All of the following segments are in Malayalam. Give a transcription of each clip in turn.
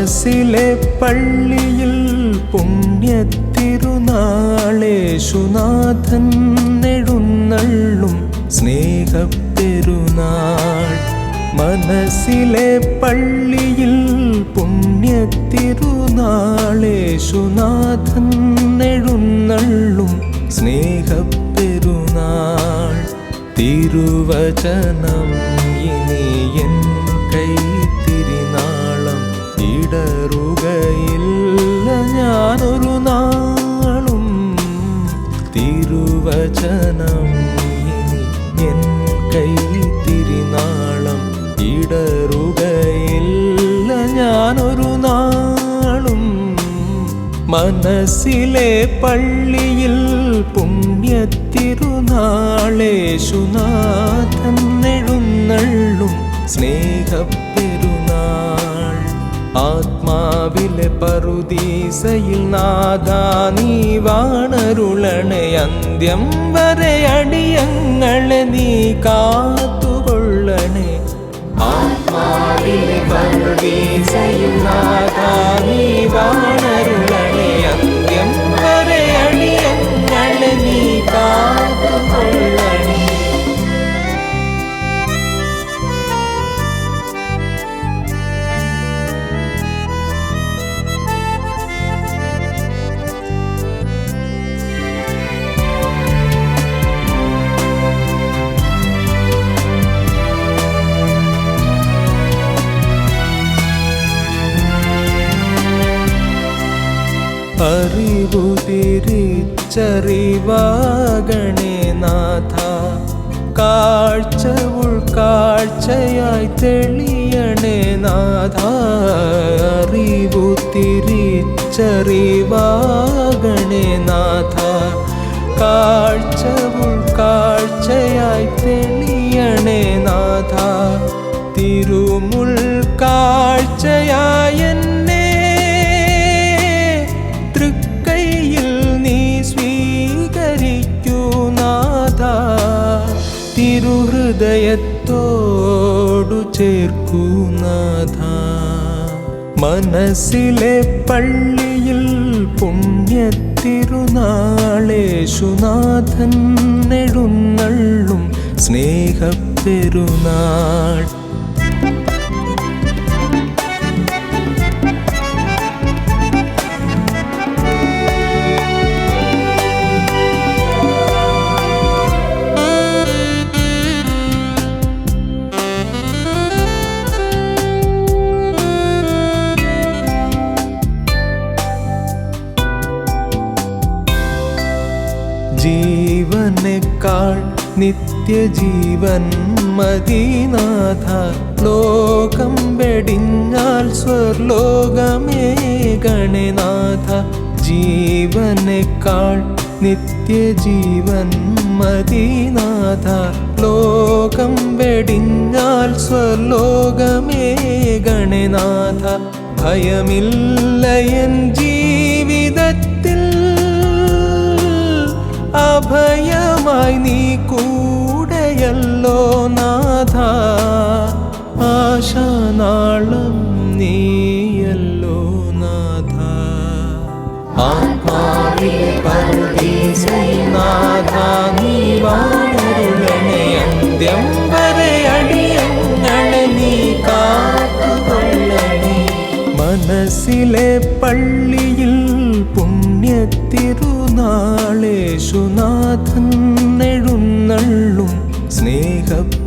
മനസ്സിലെ പള്ളിയിൽ പുണ്യത്തിരുനാളേശുനാഥൻ നെടുന്നള്ളും സ്നേഹപ്പെരുനാൾ മനസ്സിലെ പള്ളിയിൽ പുണ്യത്തിരുനാളേശുനാഥൻ നെടുന്നള്ളും സ്നേഹപ്പെരുനാൾ തിരുവചനം മനസ്സിലെ പള്ളിയിൽ പുണ്യത്തിരുനാളേശുനാഥൻ എഴുന്നള്ളും സ്നേഹപ്പെരുനാൾ ആത്മാവിലെ പറുദീസയിൽ നാദാ നീ അന്ത്യം വരെ അടിയങ്ങളെ നീ കാത്തുകൊള്ളണേ. ആത്മാവിലെ പറുദീസയിൽ നാദാ അറിവു തിരിച്ചറിവാകണേ നാഥ. കാഴ്ച ഉൾക്കാഴ്ചയായി തെളിയണേ നാഥ. അറിവു തിരിച്ചറിവാകണേ നാഥ. കാഴ്ച ഉൾക്കാഴ്ചയായി തെളിയണേ നാഥ. തിരുമുൾ കാഴ്ചയായ തിരുഹൃദയത്തോടു ചേർക്കൂ നാഥ. മനസ്സിലെ പള്ളിയിൽ പുണ്യത്തിരുനാളേശുനാഥൻ നെടുന്നള്ളും സ്നേഹപ്പെരുനാൾ ജീവനേക്കാൾ നിത്യജീവൻ മദീനാഥ ലോകം വെടിഞ്ഞാൽ സ്വർലോകമേ ഗണനാഥ ജീവനേക്കാൾ നിത്യജീവൻ മദീനാഥ ലോകം വെടിഞ്ഞാൽ സ്വർലോകമേ ഗണനാഥ ഭയമില്ലയൻ ജീവിതത്തിൽ ആശാനാളം നീയല്ലോ നാഥ. ആത്മാവിലെ പറുദീസയിൽ നാഥ നീ വാണരുളണേ അന്ത്യം വരെ അടിയങ്ങളെ നീ കാത്തുകൊള്ളണേ. മനസ്സിലെ പള്ളിയിൽ പുണ്യത്തിരുനാളേശുനാഥൻ എഴുന്നള്ളും. സ്നേഹപ്പെരുനാൾ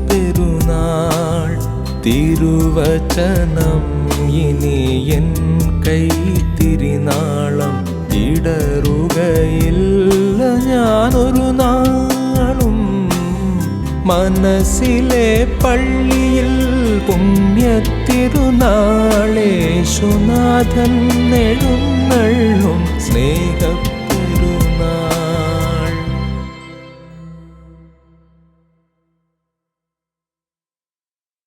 തിരുവചനം ഇനി എൻ കൈ തിരിനാളം ഇടറുകയില്ല. ഞാനൊരു നാളും മനസ്സിലെ പള്ളിയിൽ പുണ്യത്തിരുനാളേശുനാഥൻ നെടുന്നള്ളും സ്നേഹ